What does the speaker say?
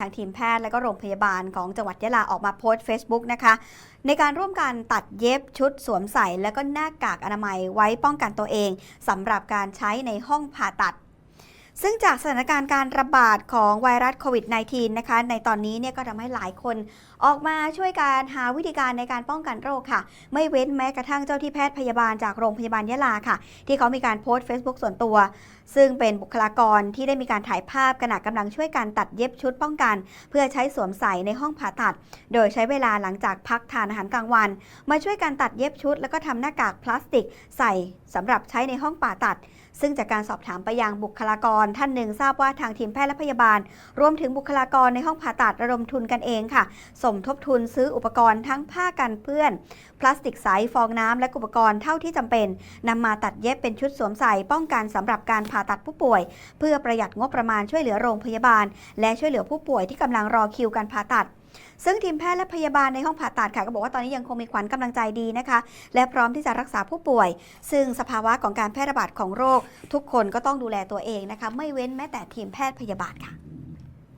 ทางทีมแพทย์และก็โรงพยาบาลของจังหวัดยะลาออกมาโพสต์ Facebook นะคะ ในการร่วมกันตัดเย็บชุดสวมใส่ และก็หน้ากากอนามัยไว้ป้องกันตัวเองสำหรับการใช้ในห้องผ่าตัด ซึ่งจากสถานการณ์การระบาดของไวรัสโควิด -19 นะคะ ในตอนนี้เนี่ยก็ทำให้หลายคนออกมาช่วยการหาวิธีการในการป้องกันโรคค่ะ ไม่เว้นแม้กระทั่งเจ้าที่แพทย์พยาบาลจากโรงพยาบาลยะลาค่ะ ที่เขามีการโพสต์ Facebook ส่วนตัว ซึ่งเป็นบุคลากรที่ได้มีการถ่ายภาพขณะกำลังช่วยกันตัดเย็บชุดป้องกัน เพื่อใช้สวมใส่ในห้องผ่าตัด โดยใช้เวลาหลังจากพักทานอาหารกลางวัน มาช่วยกันตัดเย็บชุด แล้วก็ทำหน้ากากพลาสติก ใส่สำหรับใช้ในห้องผ่าตัด ซึ่งจากการสอบถามไปยังบุคลากรท่านหนึ่งทราบว่าทางทีมแพทย์และพยาบาล รวมถึงบุคลากรในห้องผ่าตัดระดมทุนกันเองค่ะ สมทบทุนซื้ออุปกรณ์ทั้งผ้ากันเปื้อน พลาสติกใสฟองน้ำและอุปกรณ์เท่าที่จำเป็นนำมาตัดเย็บเป็นชุดสวมใส่ป้องกันสำหรับการผ่าตัดผู้ป่วย เพื่อประหยัดงบประมาณช่วยเหลือโรงพยาบาล และช่วยเหลือผู้ป่วยที่กำลังรอคิวการผ่าตัด ซึ่งทีมแพทย์และพยาบาลในห้องผ่าตัดค่ะก็บอกว่าตอนนี้ยังคงมีขวัญกำลังใจดีนะคะ และพร้อมที่จะรักษาผู้ป่วย ซึ่งสภาวะของการแพร่ระบาดของโรค ทุกคนก็ต้องดูแลตัวเองนะคะ ไม่เว้นแม้แต่ทีมแพทย์พยาบาลค่ะ